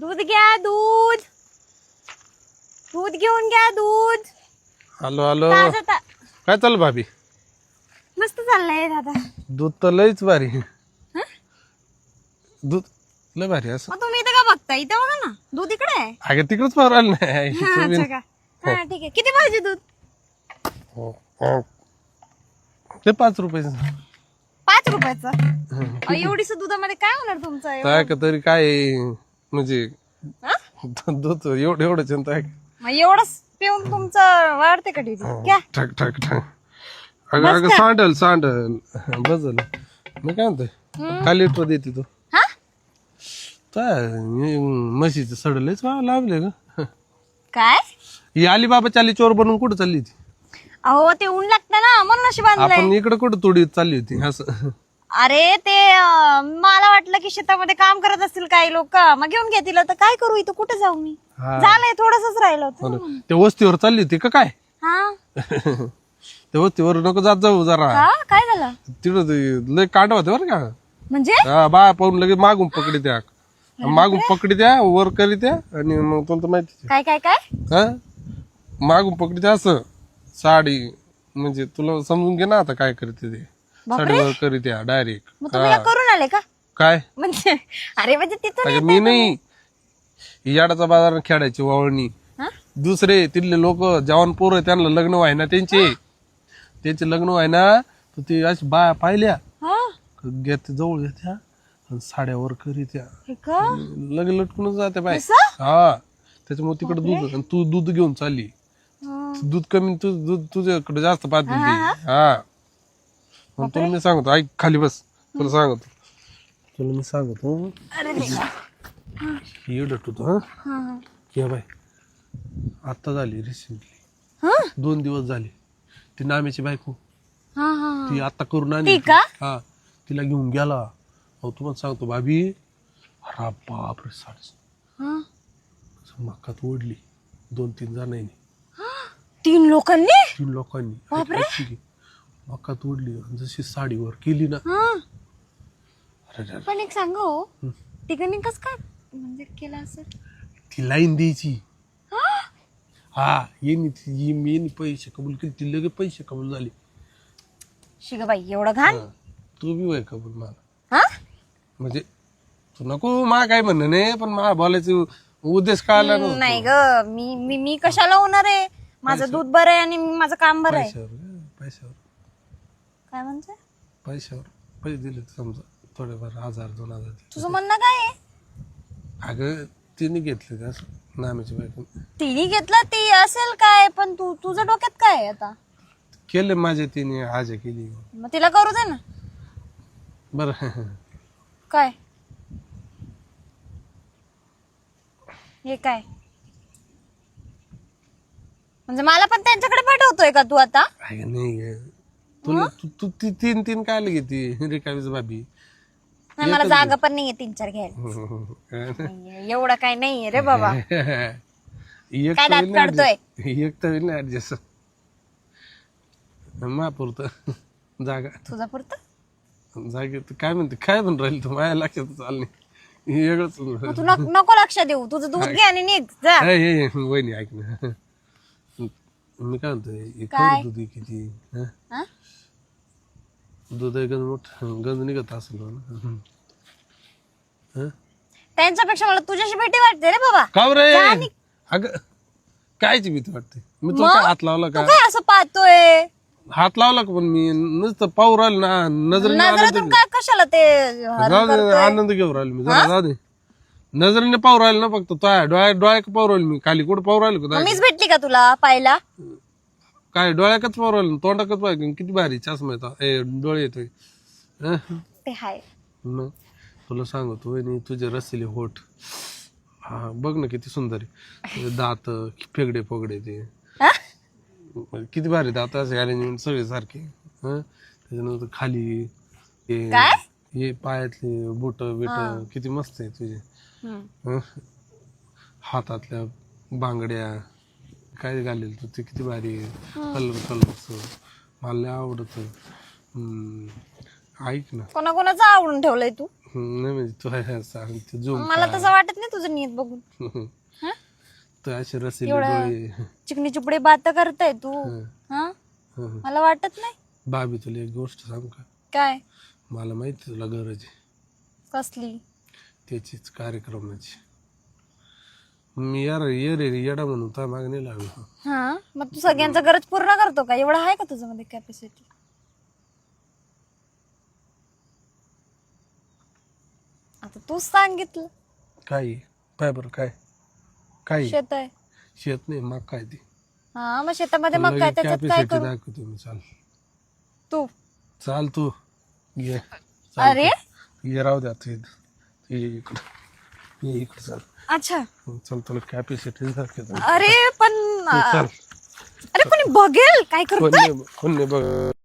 दूध घ्या दूध. दूध घेऊन घ्या दूध. हॅलो हॅलो ताजं ता- काय चाललं भाभी? मस्त चाललंय दादा. दूध तर लयच भारी. दूध लय भारी असं. मग तुम्ही इथं का बघता इथं बघा ना. दूध इकडे आहे. अगं तिकडच पाहू राहिलं नाही हा, अच्छा का? हा ठीक आहे. किती पाहिजे दूध? हो, हो. ते पाच रुपये पाच रुपयाचं? अहो, एवढीस दुधामध्ये काय होणार तुमचं? काय का तरी काय? आहे, म्हणजे हा? दूध एवढं एवढं चिंता आहे. मग एवढंच पिऊन तुमचं वाढते का ठीक घ्या. ठक ठक ठक. अगं अगं सांडल सांडल. बस झालं मी काय म्हणतोय? काय लिटर देते तू. हा? काय हे म्हशीचं सडलंच लावले ग. काय? ही अलिबाबा चाली चोर बनून कुठं चालली होती? अहो ते ऊन लागतं ना म्हणून अशी बांधलंय आपण इकडे कुठं तोडीत चालली होती? असं. अरे ते अं, मला वाटलं की शेतामध्ये काम करत असतील काही लोक. मग घेऊन घेतील तर काय करू इथं? कुठे जाऊ मी? हा. झालंय थोडस राहिलं होतं. त्या वस्तीवर चालली होती का काय? हा? त्या वस्तीवर नको जात जाऊ जरा. का काय झालं? तिकडं ते लय कांड होते बरं का. म्हणजे? हा, बा पाहून लगेच मागून पकडी द्या मागून पकडी द्या वर करी द्या आणि मग तुला तर माहिती काय काय काय? हा? मागून पकडी द्या असं. साडी म्हणजे तुला समजून घे ना आता काय करते ते. साडीवर करी द्या डायरेक्ट मग तुम्ही काय करून आले का? काय? म्हणजे अरे म्हणजे तिथून अगं मी नाही. ही याडाचा बाजार खेळायची वावळणी हा? दुसरे तिथले लोक जवान पोरं त्यांना लग्न व्हाय ना त्यांचे त्यांचे लग्न व्हाय ना तर ते अशी बाया पाहिल्या. हा? घेते जवळ घेत्या आणि साड्यावर करीत्या. हे का? लगे लटकूनच जाते बाय असं? हा. त्याच्यामुळे तिकडे दूध आणि तू दूध घेऊन चालली. हा. दूध कमी तू दूध तुझ्याकडे जास्त पाहते ती हा. तुला मी सांगतो ऐक खाली बस. तुला सांगतो. तुला मी सांगतो. हा हा. ये बाय आता झाली रिसेंटली हा? दोन दिवस झाले. ती नाम्याची बायको. हा, हा, हा. ती आता करून आणली. ती का? हा. तिला घेऊन गेला. अहो तुम्हाला सांगतो भाभी. अरे बापरे साडे. हा. मक्कात ओढली. दोन तीन जणांनी तीन लोकांनी? तीन लोकांनी. ऐक की, मक्कात ओढली आणि जशी साडीवर केली ना. हा. अरे अरे, पण एक सांग हो. तिघांनी कस काय म्हणजे केलं असं? ती लाईन द्यायची. हा? येणी ती- ये- येणी पैसे कबूल केली. ती लगेच पैसे कबूल झाले. शिग बाई एवढं घाण? हा. तू बी वय कबूल मला. हा? म्हणजे तू नको मा काय म्हणणं नाही पण मला बोलायचं उद्देश कळला नाही ग मी मी मी कशाला होणार आहे? माझं दूध बरं आहे आणि माझं काम बरं आहे. पैशावर पैशावर. काय म्हणते पैशावर. पैसे दिले समजा थोडेफार हजार दोन हजार दिले. तुझं म्हणणं काय आहे? अगं तिने घेतले का असं नाम्याची बायको. तिने घेतलं ती असेल काय पण तू तुझ्या डोक्यात काय आहे आता? केले माझे तिने आज केली. मग तिला करू दे ना. बरं. काय? हे काय? म्हणजे मला पण त्यांच्याकडे पाठवतोय का तू आता? नाही ग. तुला तू तू ती तीन तीन काय घेते रिकामीच भाभी? नाही मला जागा पण नाहीये तीन चार घ्यायला. एवढं काय नाहीये रे बाबा. एक काय दात काढतोय? एक तर ऍडजस्ट महापुरत जागा. तुझा पुरतं? जागेत काय म्हणते? काय म्हणून राहील तू? माझ्या लक्षात चाल नाही वेगळंच मग तू नक- नको लक्ष देऊ. तुझं दूध घे आणि निघ. जा. हे, हे, हे, वहिनी ऐक ना. मी काय म्हणतोय काय? दूध किती हं? हा? दूध आहे गंज मोठ गंज निघत असेल ना हं? त्यांच्यापेक्षा मला तुझ्याशी भेटी वाटते रे बाबा. का रे? अग कायची भीती वाटते? मी तुला काय हात लावला तू का काय असं पाहतोय? हात लावला का पण मी? नुसतं पाहू राहिलो ना नजरेने आनंद नजरातून काय कशाला ते हरण जाऊ दे, करतोय? आनंद घेऊ राहिलो मी. जरा जाऊ दे. नजरेने पाहू राहिलो ना फक्त. तो डोळ्या डोळ्या पाहू राहिलो मी. खाली कुठं पाहू राहिलो का मग मीच भेटली का तुला पाहिला काय डोळ्याकच पाहू राहिलो तोंडाकच पाहिजे किती भारी चष्मा येतो. ए डोळे येतोय. हं? ते हाय. मग तुला सांगतो वहिनी तुझे रसिले होठ. हा बघ ना किती सुंदर आहे. तुझे दात फेगडे फोगडे ते. हा? किती भारी दात असे अरेंजमेंट सगळे सारखे. हं? त्याच्यानंतर खाली हे काय? हे पायातले बोट बिट किती मस्त आहे तुझे. हं? हातातल्या बांगड्या काय घालेल तू? ते किती भारी कलर कलरच मला लय आवडत. हम्म. ऐक ना. कोणाकोणाचं आवडून ठेवलंय तू? हम्म, नाही म्हणजे तू आहे सांग. ते झूम मला तसं वाटत नाही तुझं नीट बघून. हा? तू असे रसिले एवढं- डोळे. चिकनी चुपडे बात करताय तू. हं, हा? हं. मला वाटत नाही. भाभी तुला एक गोष्ट सांग का? काय? मला माहिती तुला गरज आहे. कसली? त्याचीच कार्यक्रमाची मी यार ये रे येडा म्हणून तर माग नाही लागलो. हा? मग तू सगळ्यांचा गरज पूर्ण करतो का? एवढं आहे का तुझ्यामध्ये कॅपॅसिटी आता तूच सांगितलं. काय? काय बरं? काय? काय? शेत आहे. शेत नाही मग काय ती? हा मग शेतामध्ये मग काय त्याच्यात काय कॅपॅसिटी करू? दाखवतो मी चाल. तू. चाल तू. ये. अरे? ये राहू द्या तू इथं. तू ये इकडं. ये इकडं चाल. अच्छा. चल तुला कॅपॅसिटी दाखवतो अरे पण चल. अरे कोणी बघेल काय करतोय? कोण बघ.